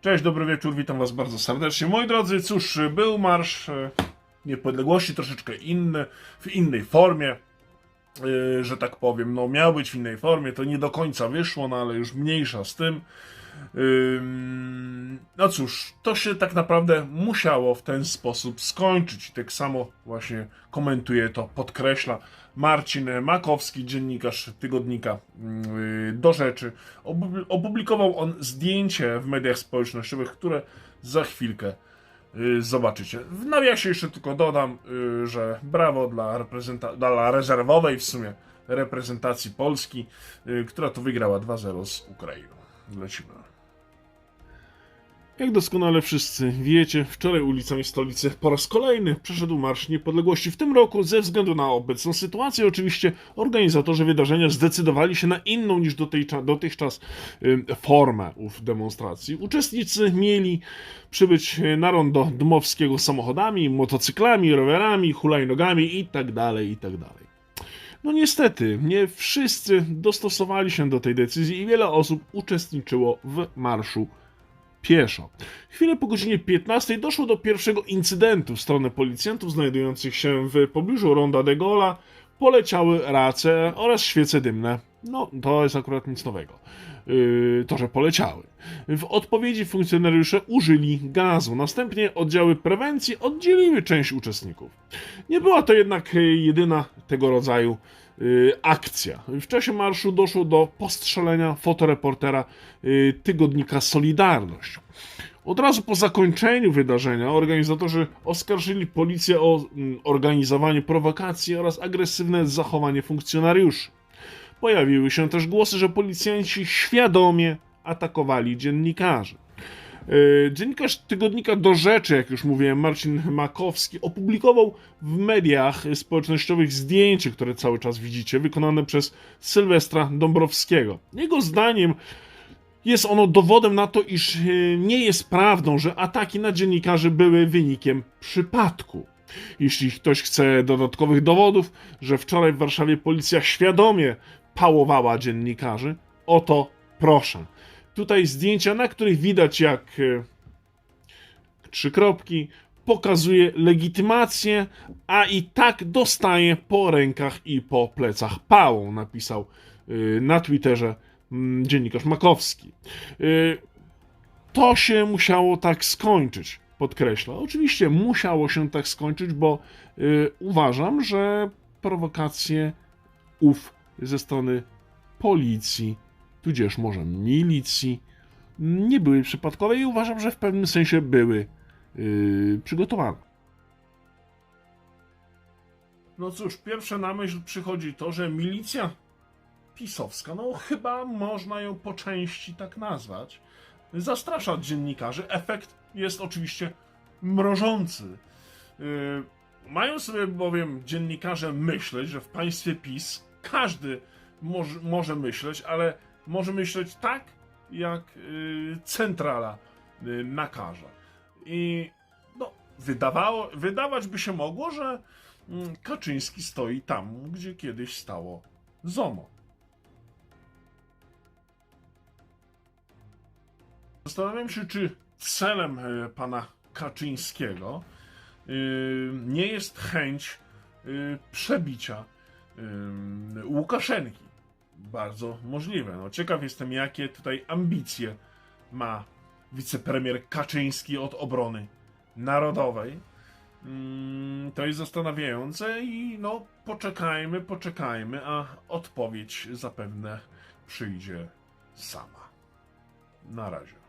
Cześć, dobry wieczór, witam Was bardzo serdecznie. Moi drodzy, cóż, był Marsz e, Niepodległości, troszeczkę inny, w innej formie, e, że tak powiem. No, miał być w innej formie, to nie do końca wyszło, no ale już mniejsza z tym. No cóż, to się tak naprawdę musiało w ten sposób skończyć. I tak samo właśnie komentuje to, podkreśla Marcin Makowski, dziennikarz tygodnika yy, Do Rzeczy. Opublikował on zdjęcie w mediach społecznościowych, które za chwilkę yy, zobaczycie. W nawiasie jeszcze tylko dodam, yy, że brawo dla, dla rezerwowej w sumie reprezentacji Polski, która to wygrała 2-0 z Ukrainą. Lecimy. Jak doskonale wszyscy wiecie, wczoraj ulicami stolicy po raz kolejny przeszedł Marsz Niepodległości. W tym roku, ze względu na obecną sytuację, oczywiście organizatorzy wydarzenia zdecydowali się na inną niż dotychczas formę ów demonstracji. Uczestnicy mieli przybyć na rondo Dmowskiego samochodami, motocyklami, rowerami, hulajnogami itd., itd. No niestety, nie wszyscy dostosowali się do tej decyzji i wiele osób uczestniczyło w marszu pieszo. Chwilę po godzinie 15 doszło do pierwszego incydentu w stronę policjantów znajdujących się w pobliżu Ronda de Gola. Poleciały race oraz świece dymne. No, to jest akurat nic nowego. Yy, to, że poleciały. W odpowiedzi funkcjonariusze użyli gazu. Następnie oddziały prewencji oddzieliły część uczestników. Nie była to jednak jedyna tego rodzaju akcja. W czasie marszu doszło do postrzelenia fotoreportera y, tygodnika Solidarność. Od razu po zakończeniu wydarzenia organizatorzy oskarżyli policję o mm, organizowanie prowokacji oraz agresywne zachowanie funkcjonariuszy. Pojawiły się też głosy, że policjanci świadomie atakowali dziennikarzy. Yy, Dziennikarz tygodnika Do Rzeczy, jak już mówiłem, Marcin Makowski, opublikował w mediach społecznościowych zdjęcie, które cały czas widzicie, wykonane przez Sylwestra Dąbrowskiego. Jego zdaniem jest ono dowodem na to, iż yy, nie jest prawdą, że ataki na dziennikarzy były wynikiem przypadku. Jeśli ktoś chce dodatkowych dowodów, że wczoraj w Warszawie policja świadomie pałowała dziennikarzy, oto proszę. Tutaj zdjęcia, na których widać jak e, trzy kropki, pokazuje legitymację, a i tak dostaje po rękach i po plecach pałą, napisał e, na Twitterze mm, dziennikarz Makowski. E, To się musiało tak skończyć, podkreśla. Oczywiście musiało się tak skończyć, bo uważam, że prowokacje ów ze strony policji, tudzież może milicji, nie były przypadkowe i uważam, że w pewnym sensie były yy, przygotowane. No cóż, pierwsze na myśl przychodzi to, że milicja pisowska, no chyba można ją po części tak nazwać, zastrasza dziennikarzy. Efekt jest oczywiście mrożący. Yy, mają sobie bowiem dziennikarze myśleć, że w państwie PiS każdy może, może myśleć, ale może myśleć tak, jak yy, centrala yy, nakaże. I no, wydawało, wydawać by się mogło, że mm, Kaczyński stoi tam, gdzie kiedyś stało ZOMO. Zastanawiam się, czy celem e, pana Kaczyńskiego y, nie jest chęć y, przebicia y, Łukaszenki. Bardzo możliwe. No, ciekaw jestem, jakie tutaj ambicje ma wicepremier Kaczyński od obrony narodowej. Mm, To jest zastanawiające i no poczekajmy, poczekajmy, a odpowiedź zapewne przyjdzie sama. Na razie.